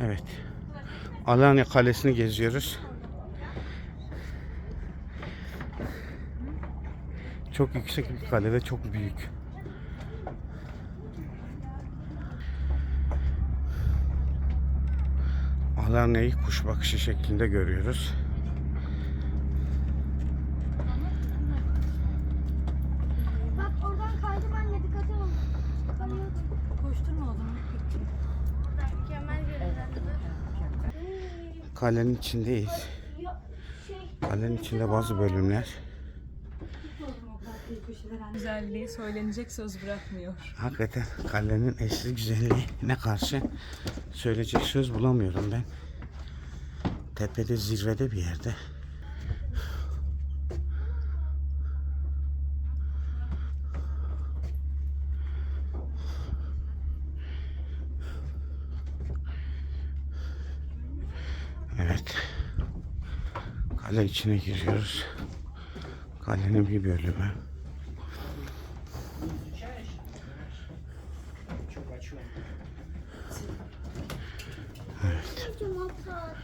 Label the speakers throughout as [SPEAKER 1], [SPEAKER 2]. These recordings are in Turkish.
[SPEAKER 1] Evet. Alanya Kalesi'ni geziyoruz. Çok yüksek bir kale ve çok büyük. Alanya'yı kuş bakışı şeklinde görüyoruz. Kalenin içindeyiz. Kalenin içinde bazı bölümler.
[SPEAKER 2] Güzelliği söylenecek söz bırakmıyor.
[SPEAKER 1] Hakikaten kalenin eşli güzelliğine karşı söyleyecek söz bulamıyorum ben. Tepede zirvede bir yerde. Evet. Kale içine giriyoruz. Kalenin bir bölümü.
[SPEAKER 3] kocaman saat.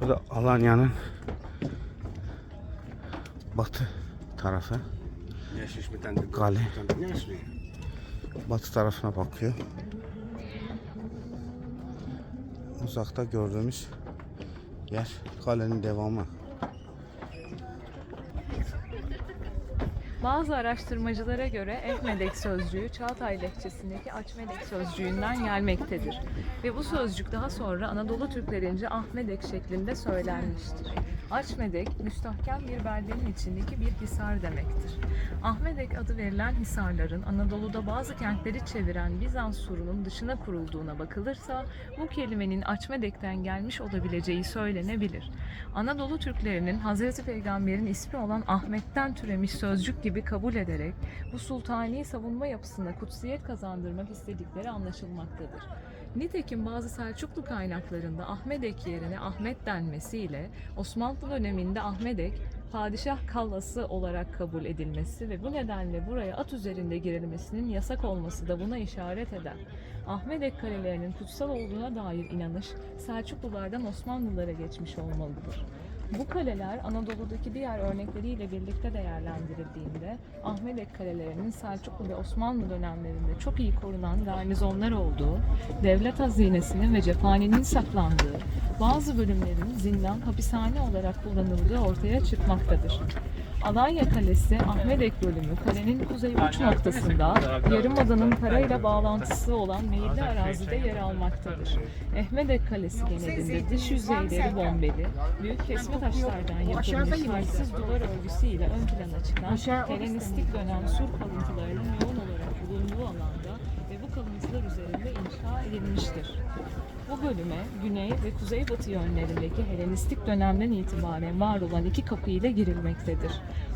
[SPEAKER 1] Bu da Alanya'nın batı tarafı. Kale. Batı tarafına bakıyor. Uzakta gördüğümüz yer kalenin devamı.
[SPEAKER 2] Bazı araştırmacılara göre Ehmedek sözcüğü Çağatay lehçesindeki Açmedek sözcüğünden gelmektedir. Ve bu sözcük daha sonra Anadolu Türklerince Ahmedek şeklinde söylenmiştir. Açmedek, müstahkem bir beldenin içindeki bir hisar demektir. Ahmedek adı verilen hisarların Anadolu'da bazı kentleri çeviren Bizans surunun dışına kurulduğuna bakılırsa bu kelimenin Açmedek'ten gelmiş olabileceği söylenebilir. Anadolu Türklerinin Hazreti Peygamber'in ismi olan Ahmet'ten türemiş sözcük gibi kabul ederek bu sultani savunma yapısına kutsiyet kazandırmak istedikleri anlaşılmaktadır. Nitekim bazı Selçuklu kaynaklarında Ahmedek yerine Ahmet denmesiyle Osmanlı döneminde Ahmedek padişah kallası olarak kabul edilmesi ve bu nedenle buraya at üzerinde girilmesinin yasak olması da buna işaret eder. Ahmedek kalelerinin kutsal olduğuna dair inanış Selçuklulardan Osmanlılara geçmiş olmalıdır. Bu kaleler Anadolu'daki diğer örnekleriyle birlikte değerlendirildiğinde Ahmedek kalelerinin Selçuklu ve Osmanlı dönemlerinde çok iyi korunan garnizonlar olduğu, devlet hazinesinin ve cephanenin saklandığı, bazı bölümlerin zindan, hapishane olarak kullanıldığı ortaya çıkmaktadır. Alanya Kalesi, Ahmedek bölümü, kalenin kuzey uç noktasında Yarımada'nın karayla bağlantısı olan meyilli arazide yer almaktadır. Ehmedek Kalesi genelinde dış yüzeyleri bombeli, büyük kesme taşlardan yapılmış harçsız duvar örgüsüyle ön plana çıkan Helenistik dönem sur kalıntılarının yoğun olarak bulunduğu alanda ve bu kalıntılar üzerinde inşa edilmiştir. Bu bölüme güney ve kuzeybatı yönlerindeki Helenistik dönemden itibaren var olan iki kapı ile girilmektedir.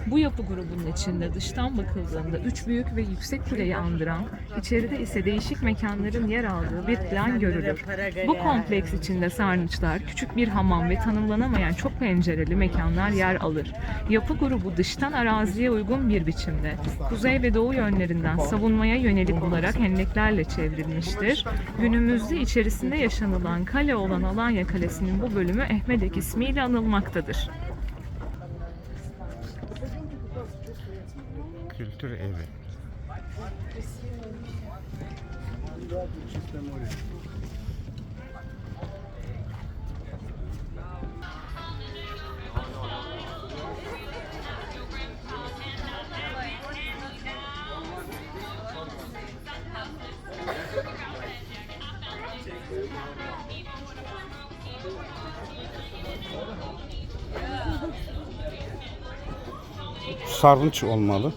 [SPEAKER 2] Bu yapı grubunun içinde dıştan bakıldığında üç büyük ve yüksek kuleyi andıran, içeride ise değişik mekanların yer aldığı bir plan görülür. Bu kompleks içinde sarnıçlar, küçük bir hamam ve tanımlanamayan çok pencereli mekanlar yer alır. Yapı grubu dıştan araziye uygun bir biçimde, kuzey ve doğu yönlerinden savunmaya yönelik olarak hendeklerle çevrilmiştir. Günümüzde içerisinde yaşanılan kale olan Alanya Kalesi'nin bu bölümü Ehmedek ismiyle anılmaktadır.
[SPEAKER 1] Kültür evi. Sarnıç olmalı.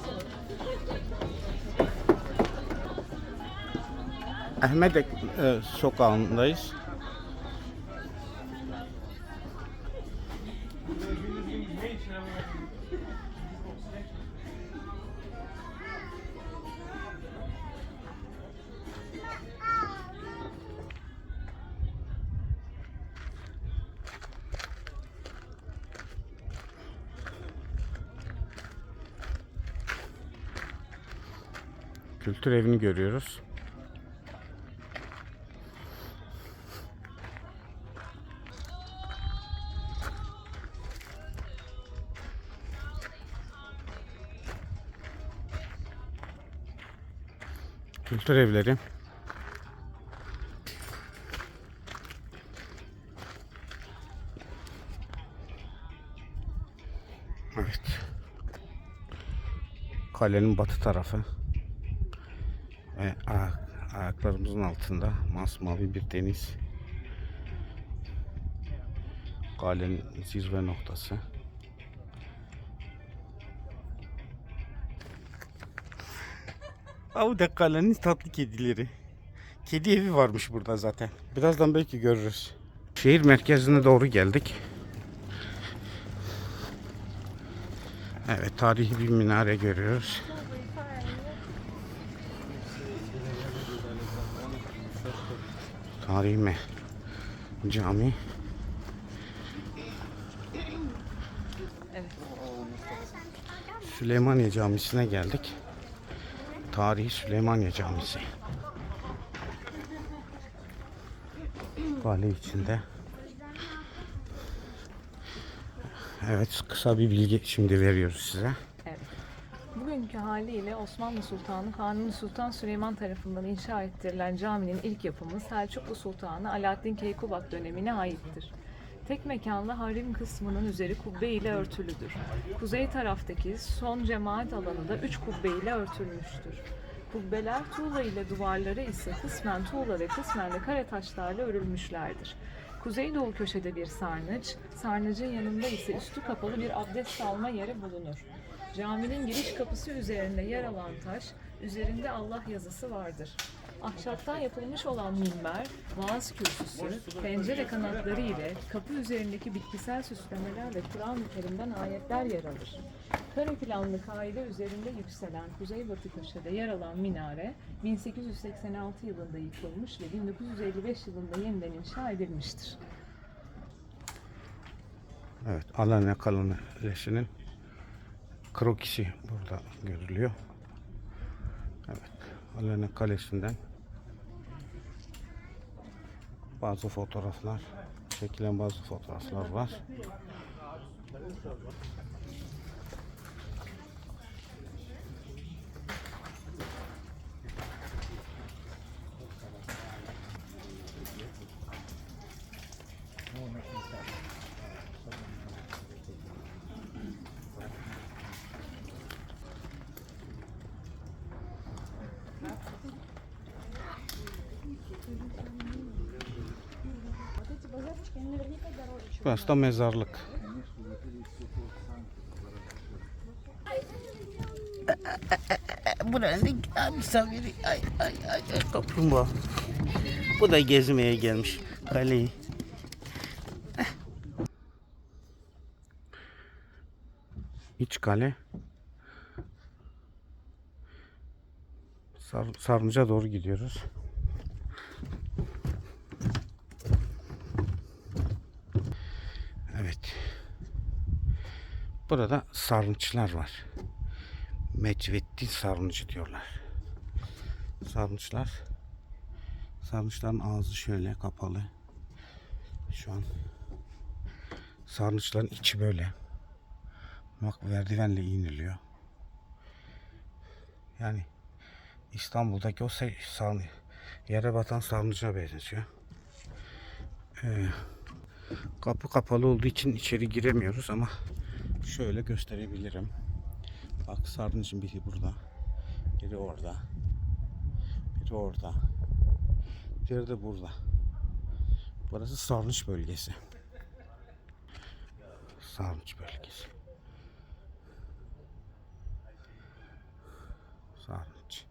[SPEAKER 1] Ahmedek e, sokağındayız. Kültür evini görüyoruz. Kültür evleri. Evet. Kalenin batı tarafı. Ve ayak- ayaklarımızın altında masmavi bir deniz. Kalenin zirve noktası. Av da kalenin tatlı kedileri. Kedi evi varmış burada zaten. Birazdan belki görürüz. Şehir merkezine doğru geldik. Evet tarihi bir minare görüyoruz. Tarihi mi? Cami.
[SPEAKER 2] Evet.
[SPEAKER 1] Süleymaniye Camisi'ne geldik. Tarihi Süleymaniye Camisi. Kale içinde. Evet kısa bir bilgi şimdi veriyoruz size.
[SPEAKER 2] Bugünkü haliyle Osmanlı Sultanı Kanuni Sultan Süleyman tarafından inşa ettirilen caminin ilk yapımı Selçuklu Sultanı Alaaddin Keykubat dönemine aittir. Tek mekanlı harem kısmının üzeri kubbe ile örtülüdür. Kuzey taraftaki son cemaat alanı da üç kubbe ile örtülmüştür. Kubbeler tuğla ile duvarları ise kısmen tuğla ve kısmen de kare taşlarla örülmüşlerdir. Kuzeydoğu köşede bir sarnıç, sarnıcın yanında ise üstü kapalı bir abdest alma yeri bulunur. Caminin giriş kapısı üzerinde yer alan taş, üzerinde Allah yazısı vardır. Ahşaptan yapılmış olan minber, vaaz kürsüsü, pencere kanatları ile kapı üzerindeki bitkisel süslemeler ve Kur'an-ı Kerim'den ayetler yer alır. Kare planlı kaide üzerinde yükselen kuzeybatı köşede yer alan minare 1886 yılında yıkılmış ve 1955 yılında yeniden inşa edilmiştir.
[SPEAKER 1] Evet Alanya Kalesi'nin krokisi burada görülüyor. Evet Alanya Kalesi'nden bazı fotoğraflar çekilen bazı fotoğraflar var. Burası da mezarlık. Buranın misafiri ay ay ay ay kaplumbağa. Bu da gezmeye gelmiş kaleyi. İç kale. Sar, Sarnıca doğru gidiyoruz. Evet. Burada sarnıçlar var. Mecvetti sarnıcı diyorlar. Sarnıçlar. Sarnıçların ağzı şöyle kapalı. Şu an sarnıçların içi böyle. Bak merdivenle iniliyor. Yani İstanbul'daki o sarnı, yere batan sarnıca benziyor. Ee, Kapı kapalı olduğu için içeri giremiyoruz ama şöyle gösterebilirim. Bak sarnıcın biri burada. Biri orada. Biri orada. Diğeri de burada. Burası sarnıç bölgesi. Sarnıç bölgesi. Sarnıç.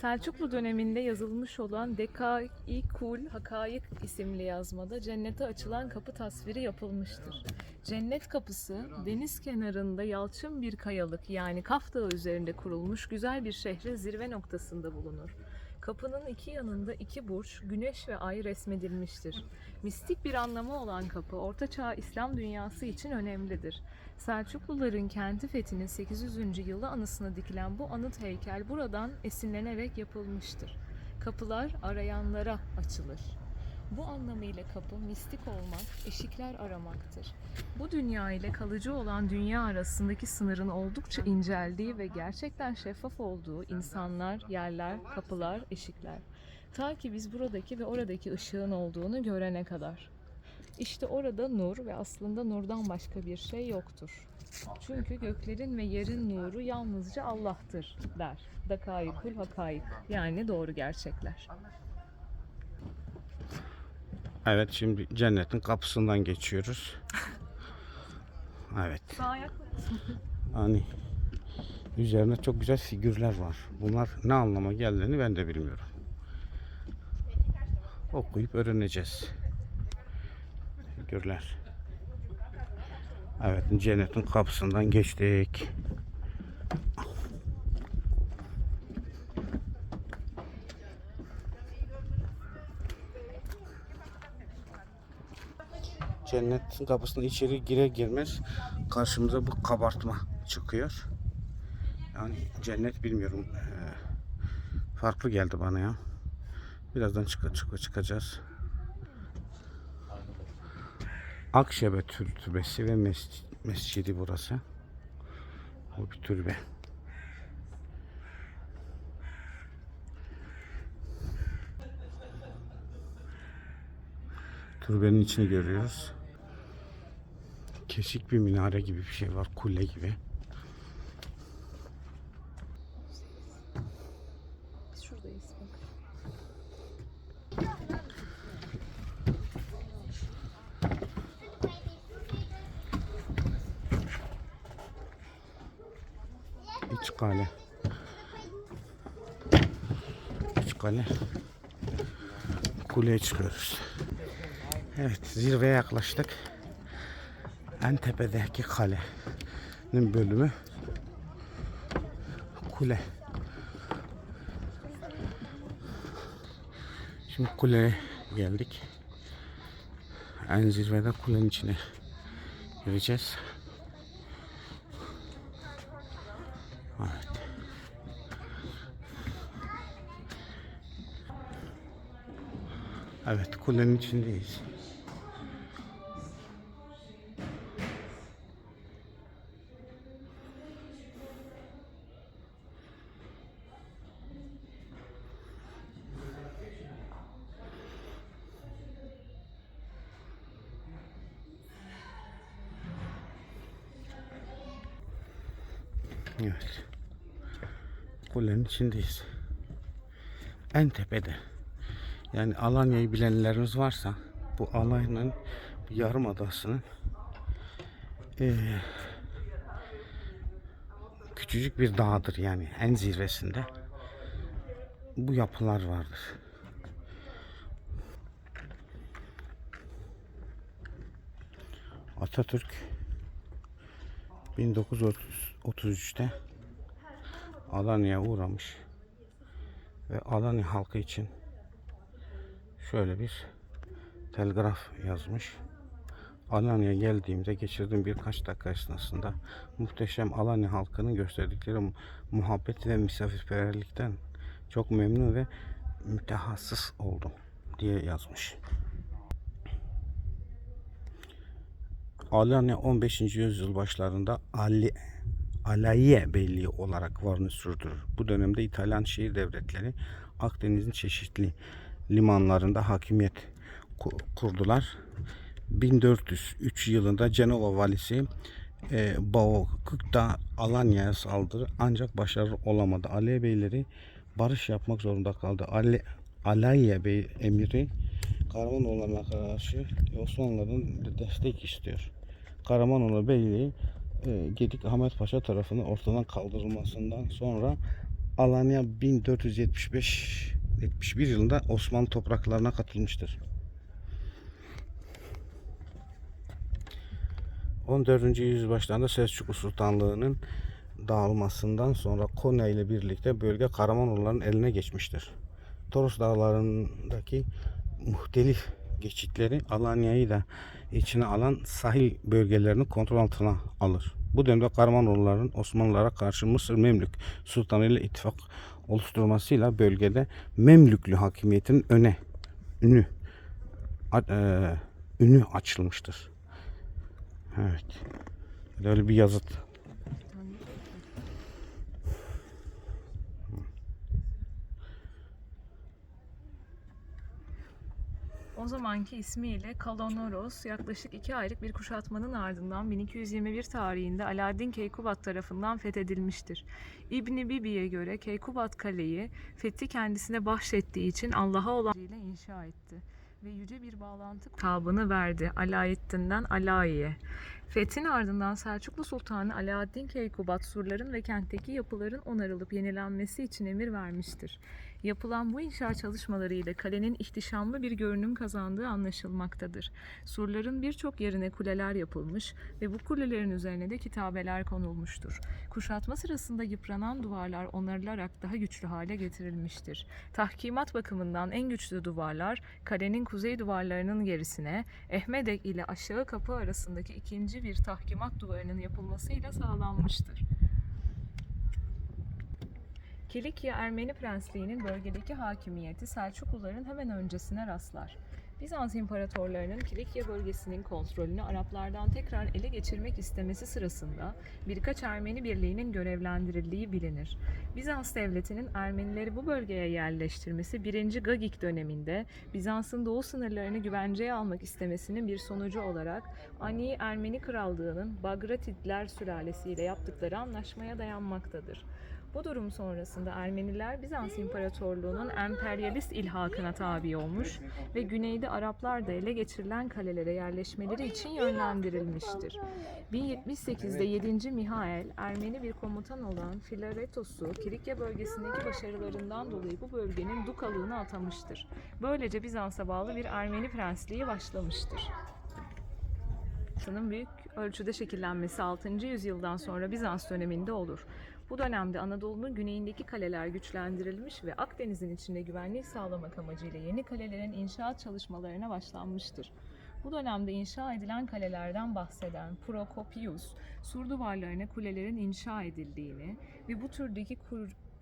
[SPEAKER 2] Selçuklu döneminde yazılmış olan Dekai-Kul Hakayık isimli yazmada cennete açılan kapı tasviri yapılmıştır. Cennet kapısı deniz kenarında yalçın bir kayalık yani Kaf Dağı üzerinde kurulmuş güzel bir şehrin zirve noktasında bulunur. Kapının iki yanında iki burç, güneş ve ay resmedilmiştir. Mistik bir anlamı olan kapı, Ortaçağ İslam dünyası için önemlidir. Selçukluların kenti fethinin 800. yılı anısına dikilen bu anıt heykel buradan esinlenerek yapılmıştır. Kapılar arayanlara açılır. Bu anlamıyla kapı mistik olmak, eşikler aramaktır. Bu dünya ile kalıcı olan dünya arasındaki sınırın oldukça inceldiği ve gerçekten şeffaf olduğu insanlar, yerler, kapılar, eşikler. Ta ki biz buradaki ve oradaki ışığın olduğunu görene kadar. İşte orada nur ve aslında nurdan başka bir şey yoktur. Çünkü göklerin ve yerin nuru yalnızca Allah'tır der. Dakayıkul hakayık yani doğru gerçekler.
[SPEAKER 1] Evet şimdi cennetin kapısından geçiyoruz. Evet. Hani üzerine çok güzel figürler var. Bunlar ne anlama geldiğini ben de bilmiyorum. Okuyup öğreneceğiz. Figürler. Evet cennetin kapısından geçtik. Cennetin kapısına içeri girer girmez karşımıza bu kabartma çıkıyor. Yani cennet bilmiyorum. eee, farklı geldi bana ya. Birazdan çık çık çıkacağız. Akşebe tür- türbesi ve mes- mescidi burası. Bu bir türbe. Türbenin içini görüyoruz. Kesik bir minare gibi bir şey var. Kule gibi.
[SPEAKER 2] Biz şuradayız bak.
[SPEAKER 1] İç kale. İç kale. Kuleye çıkıyoruz. Evet zirveye yaklaştık. En tepedeki kalenin bölümü kule. Şimdi kuleye geldik. En zirvede kulenin içine gireceğiz. Evet. Evet, kulenin içindeyiz. Evet. Kulenin içindeyiz. En tepede. Yani Alanya'yı bilenleriniz varsa bu Alanya'nın yarım adasının eee, küçücük bir dağdır yani en zirvesinde bu yapılar vardır. Atatürk 1933'te Alanya'ya uğramış ve Alanya halkı için şöyle bir telgraf yazmış. Alanya'ya geldiğimde geçirdiğim birkaç dakika esnasında muhteşem Alanya halkının gösterdikleri mu- muhabbet ve misafirperverlikten çok memnun ve mütehassıs oldum diye yazmış. Alanya 15. yüzyıl başlarında Ali Alaye Beyliği olarak varını sürdürür. Bu dönemde İtalyan şehir devletleri Akdeniz'in çeşitli limanlarında hakimiyet ku- kurdular. 1403 yılında Cenova valisi e, Baokuk da Alanya'ya saldırı ancak başarılı olamadı. Alaye beyleri barış yapmak zorunda kaldı. Ali, Alaye Bey emiri Karamanoğullarına karşı Osmanlıların destek istiyor. Karamanoğlu Beyliği Gedik Ahmet Paşa tarafından ortadan kaldırılmasından sonra Alanya 1475 71 yılında Osmanlı topraklarına katılmıştır. 14. yüzyıl başlarında Selçuklu Sultanlığı'nın dağılmasından sonra Konya ile birlikte bölge Karamanoğulların eline geçmiştir. Toros Dağları'ndaki muhtelif geçitleri Alanya'yı da içine alan sahil bölgelerini kontrol altına alır. Bu dönemde Karamanoğulların Osmanlılara karşı Mısır Memlük Sultanı ile ittifak oluşturmasıyla bölgede Memlüklü hakimiyetin öne ünü a- eee, ünü açılmıştır. Evet. Böyle bir yazıt.
[SPEAKER 2] O zamanki ismiyle Kalonoros yaklaşık iki aylık bir kuşatmanın ardından 1221 tarihinde Alaaddin Keykubat tarafından fethedilmiştir. İbni Bibi'ye göre Keykubat Kaleyi fethi kendisine bahşettiği için Allah'a olan ile inşa etti ve yüce bir bağlantı kabını verdi Alaeddin'den Alayi'ye. Fethin ardından Selçuklu Sultanı Alaaddin Keykubat surların ve kentteki yapıların onarılıp yenilenmesi için emir vermiştir. Yapılan bu inşa çalışmaları ile kalenin ihtişamlı bir görünüm kazandığı anlaşılmaktadır. Surların birçok yerine kuleler yapılmış ve bu kulelerin üzerine de kitabeler konulmuştur. Kuşatma sırasında yıpranan duvarlar onarılarak daha güçlü hale getirilmiştir. Tahkimat bakımından en güçlü duvarlar kalenin kuzey duvarlarının gerisine Ehmedek ile aşağı kapı arasındaki ikinci bir tahkimat duvarının yapılmasıyla sağlanmıştır. Kilikya Ermeni Prensliği'nin bölgedeki hakimiyeti Selçukluların hemen öncesine rastlar. Bizans imparatorlarının Kilikya bölgesinin kontrolünü Araplardan tekrar ele geçirmek istemesi sırasında birkaç Ermeni birliğinin görevlendirildiği bilinir. Bizans devletinin Ermenileri bu bölgeye yerleştirmesi 1. Gagik döneminde Bizans'ın doğu sınırlarını güvenceye almak istemesinin bir sonucu olarak Ani Ermeni Krallığı'nın Bagratidler sülalesiyle yaptıkları anlaşmaya dayanmaktadır. Bu durum sonrasında Ermeniler Bizans İmparatorluğu'nun emperyalist ilhakına tabi olmuş ve güneyde Araplar da ele geçirilen kalelere yerleşmeleri için yönlendirilmiştir. 1078'de 7. Mihail, Ermeni bir komutan olan Filaretos'u Kilikya bölgesindeki başarılarından dolayı bu bölgenin dukalığını atamıştır. Böylece Bizans'a bağlı bir Ermeni prensliği başlamıştır. Bizans'ın büyük ölçüde şekillenmesi 6. yüzyıldan sonra Bizans döneminde olur. Bu dönemde Anadolu'nun güneyindeki kaleler güçlendirilmiş ve Akdeniz'in içinde güvenliği sağlamak amacıyla yeni kalelerin inşaat çalışmalarına başlanmıştır. Bu dönemde inşa edilen kalelerden bahseden Procopius, sur duvarlarına kulelerin inşa edildiğini ve bu türdeki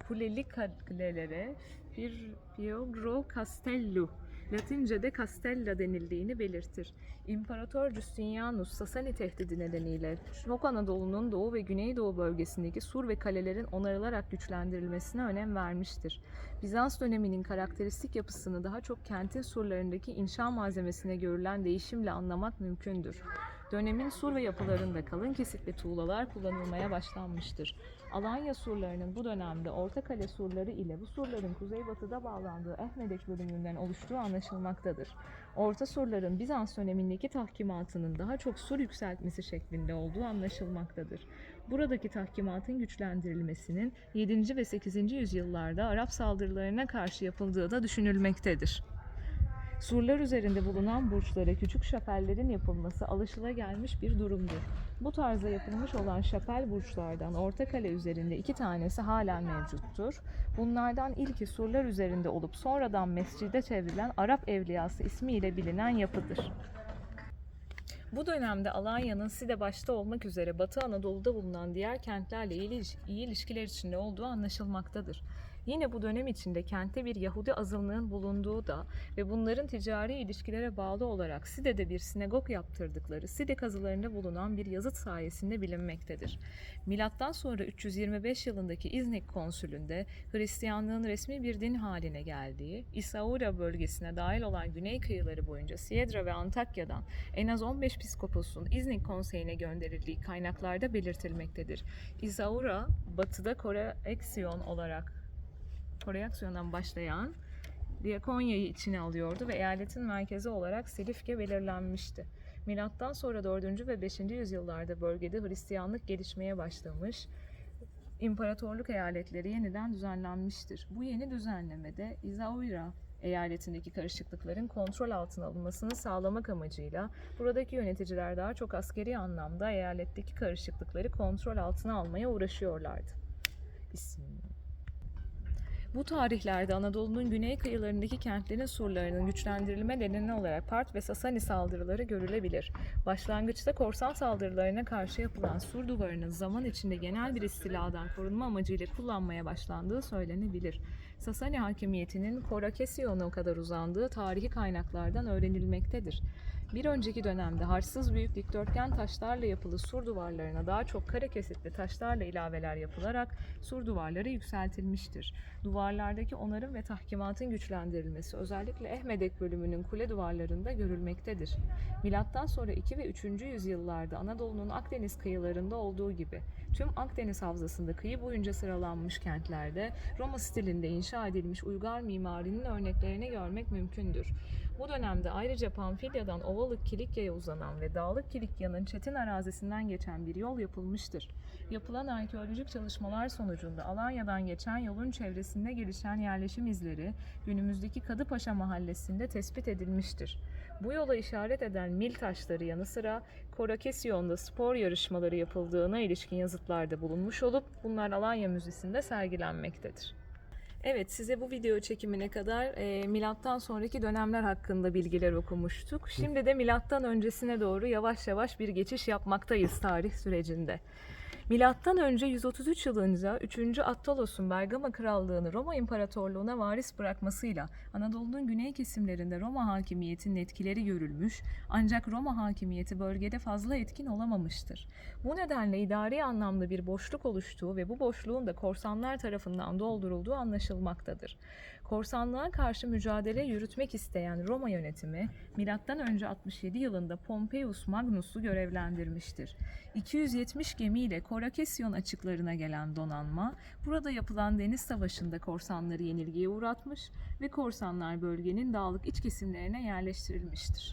[SPEAKER 2] kuleli kalelere bir Piogro Castello, Latince'de Castella denildiğini belirtir. İmparator Justinianus Sasani tehdidi nedeniyle Şok Anadolu'nun doğu ve güneydoğu bölgesindeki sur ve kalelerin onarılarak güçlendirilmesine önem vermiştir. Bizans döneminin karakteristik yapısını daha çok kentin surlarındaki inşa malzemesine görülen değişimle anlamak mümkündür. Dönemin sur ve yapılarında kalın kesitli tuğlalar kullanılmaya başlanmıştır. Alanya surlarının bu dönemde Orta Kale surları ile bu surların kuzeybatıda bağlandığı Ehmedek bölümünden oluştuğu anlaşılmaktadır. Orta surların Bizans dönemindeki tahkimatının daha çok sur yükseltmesi şeklinde olduğu anlaşılmaktadır. Buradaki tahkimatın güçlendirilmesinin 7. ve 8. yüzyıllarda Arap saldırılarına karşı yapıldığı da düşünülmektedir. Surlar üzerinde bulunan burçlara küçük şapellerin yapılması alışılagelmiş bir durumdur. Bu tarzda yapılmış olan şapel burçlardan orta kale üzerinde iki tanesi halen mevcuttur. Bunlardan ilki surlar üzerinde olup sonradan mescide çevrilen Arap Evliyası ismiyle bilinen yapıdır. Bu dönemde Alanya'nın Side başta olmak üzere Batı Anadolu'da bulunan diğer kentlerle iyi, iliş- iyi ilişkiler içinde olduğu anlaşılmaktadır. Yine bu dönem içinde kentte bir Yahudi azınlığın bulunduğu da ve bunların ticari ilişkilere bağlı olarak Side'de bir sinagog yaptırdıkları Side kazılarında bulunan bir yazıt sayesinde bilinmektedir. Milattan sonra 325 yılındaki İznik konsülünde Hristiyanlığın resmi bir din haline geldiği, Isaura bölgesine dahil olan güney kıyıları boyunca Siedra ve Antakya'dan en az 15 piskoposun İznik konseyine gönderildiği kaynaklarda belirtilmektedir. Isaura, batıda Koreaksiyon olarak Koreaksiyon'dan başlayan Diakonya'yı içine alıyordu ve eyaletin merkezi olarak Silifke belirlenmişti. Milattan sonra 4. ve 5. yüzyıllarda bölgede Hristiyanlık gelişmeye başlamış, imparatorluk eyaletleri yeniden düzenlenmiştir. Bu yeni düzenlemede Izaura eyaletindeki karışıklıkların kontrol altına alınmasını sağlamak amacıyla buradaki yöneticiler daha çok askeri anlamda eyaletteki karışıklıkları kontrol altına almaya uğraşıyorlardı. İsim Bu tarihlerde Anadolu'nun güney kıyılarındaki kentlerin surlarının güçlendirilme nedeni olarak Part ve Sasani saldırıları görülebilir. Başlangıçta korsan saldırılarına karşı yapılan sur duvarının zaman içinde genel bir istiladan korunma amacıyla kullanmaya başlandığı söylenebilir. Sasani hakimiyetinin Korakesion'a kadar uzandığı tarihi kaynaklardan öğrenilmektedir. Bir önceki dönemde harçsız büyük dikdörtgen taşlarla yapılı sur duvarlarına daha çok kare kesitli taşlarla ilaveler yapılarak sur duvarları yükseltilmiştir. Duvarlardaki onarım ve tahkimatın güçlendirilmesi özellikle Ehmedek bölümünün kule duvarlarında görülmektedir. Milattan sonra 2 ve 3. yüzyıllarda Anadolu'nun Akdeniz kıyılarında olduğu gibi tüm Akdeniz havzasında kıyı boyunca sıralanmış kentlerde Roma stilinde inşa edilmiş uygar mimarinin örneklerini görmek mümkündür. Bu dönemde ayrıca Pamfilya'dan Ovalık Kilikya'ya uzanan ve Dağlık Kilikya'nın Çetin arazisinden geçen bir yol yapılmıştır. Yapılan arkeolojik çalışmalar sonucunda Alanya'dan geçen yolun çevresinde gelişen yerleşim izleri günümüzdeki Kadıpaşa mahallesinde tespit edilmiştir. Bu yola işaret eden mil taşları yanı sıra Korakesyon'da spor yarışmaları yapıldığına ilişkin yazıtlarda bulunmuş olup bunlar Alanya Müzesi'nde sergilenmektedir. Evet, size bu video çekimine kadar e, milattan sonraki dönemler hakkında bilgiler okumuştuk. Şimdi de milattan öncesine doğru yavaş yavaş bir geçiş yapmaktayız tarih sürecinde. Milattan önce 133 yılınca 3. Attalos'un Bergama Krallığını Roma İmparatorluğu'na varis bırakmasıyla Anadolu'nun güney kesimlerinde Roma hakimiyetinin etkileri görülmüş ancak Roma hakimiyeti bölgede fazla etkin olamamıştır. Bu nedenle idari anlamda bir boşluk oluştuğu ve bu boşluğun da korsanlar tarafından doldurulduğu anlaşılmaktadır. Korsanlığa karşı mücadele yürütmek isteyen Roma yönetimi M.Ö. 67 yılında Pompeius Magnus'u görevlendirmiştir. 270 gemiyle Korakesyon açıklarına gelen donanma, burada yapılan deniz savaşında korsanları yenilgiye uğratmış ve korsanlar bölgenin dağlık iç kesimlerine yerleştirilmiştir.